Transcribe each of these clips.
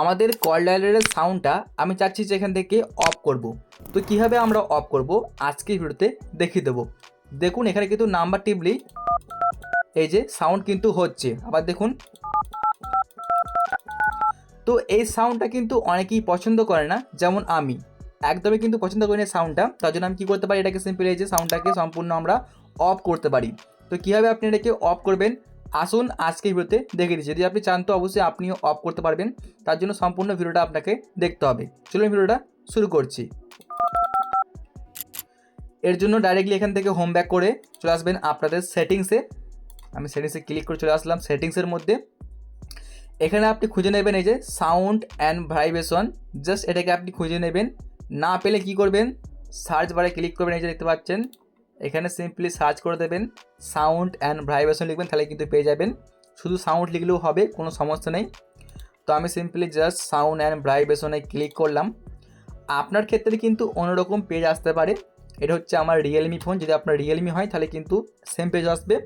আমাদের কল ডায়ালারের সাউন্ডটা আমি চাচ্ছি যে এখান থেকে অফ করব। তো কীভাবে আমরা অফ করব? আজকের ভিডিওতে দেখিয়ে দেবো। দেখুন, এখানে কিন্তু নাম্বার টিপলি এই যে সাউন্ড কিন্তু হচ্ছে। আবার দেখুন। তো এই সাউন্ডটা কিন্তু অনেকেই পছন্দ করে না, যেমন আমি। একদমই কিন্তু পছন্দ করি না সাউন্ডটা তার জন্য আমি কী করতে পারি? এটাকে সিম্পল এই যে সাউন্ডটাকে সম্পূর্ণ আমরা অফ করতে পারি। তো কীভাবে আপনি এটাকে অফ করবেন? আসুন আজকে ভিডিওতে দেখে দিচ্ছি যদি আপনি চান তো অবশ্যই আপনিও অফ করতে পারবেন। তার জন্য সম্পূর্ণ ভিডিওটা আপনাকে দেখতে হবে। চলুন ভিডিওটা শুরু করছি। এর জন্য ডাইরেক্টলি এখান থেকে হোম ব্যাক করে চলে আসবেন আপনাদের সেটিংসে আমি সেটিংসে ক্লিক করে চলে আসলাম সেটিংসের মধ্যে। এখানে আপনি খুঁজে নেবেন এই যে সাউন্ড অ্যান্ড ভাইব্রেশন জাস্ট এটাকে আপনি খুঁজে নেবেন। না পেলে কি করবেন? সার্চ বারে ক্লিক করবেন, এই যে দেখতে পাচ্ছেন। এখানে সিম্পলি সার্চ করে দেবেন সাউন্ড অ্যান্ড ভাইব্রেশন লিখবেন, তাহলে কিন্তু পেয়ে যাবেন। শুধু সাউন্ড লিখলেও হবে, কোনো সমস্যা নেই। তো আমি সিম্পলি জাস্ট সাউন্ড অ্যান্ড ভাইব্রেশনে ক্লিক করলাম। আপনার ক্ষেত্রে কিন্তু অন্যরকম পেজ আসতে পারে। এটা হচ্ছে আমার রিয়েলমি ফোন যদি আপনার রিয়েলমি হয়, তাহলে কিন্তু সেম পেজ আসবে।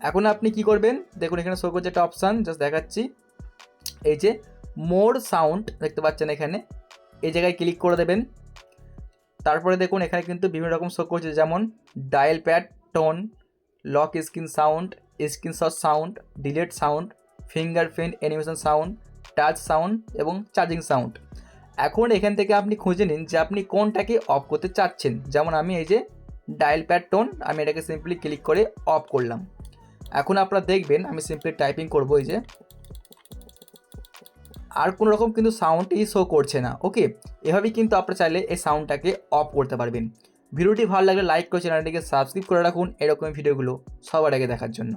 এখন আপনি কি করবেন? দেখুন, এখানে শো করছে একটা অপশান জাস্ট দেখাচ্ছি। এই যে মোর সাউন্ড দেখতে পাচ্ছেন এখানে। এই জায়গায় ক্লিক করে দেবেন। তারপরে দেখুন এখানে কিন্তু বিভিন্ন রকম শো করছে, যেমন dial pad tone lock screen sound screenshot sound delete sound fingerprint animation sound touch sound এবং চার্জিং সাউন্ড এখন এখান থেকে আপনি খুঁজে নিন যে আপনি কোনটাকে অফ করতে চাচ্ছেন। যেমন আমি এই যে ডায়াল প্যাড টোন আমি এটাকে সিম্পলি ক্লিক করে অফ করলাম। এখন আপনারা দেখবেন, আমি সিম্পলি টাইপিং করব এই যে। আর কোনো রকম কিন্তু সাউন্ডই শো করছে না। ওকে এভাবেই কিন্তু আপনারা চাইলে এই সাউন্ডটাকে অফ করতে পারবেন। ভিডিওটি ভালো লাগলে লাইক করে চ্যানেলটিকে সাবস্ক্রাইব করে রাখুন। এরকম ভিডিওগুলো সবার আগে দেখার জন্য।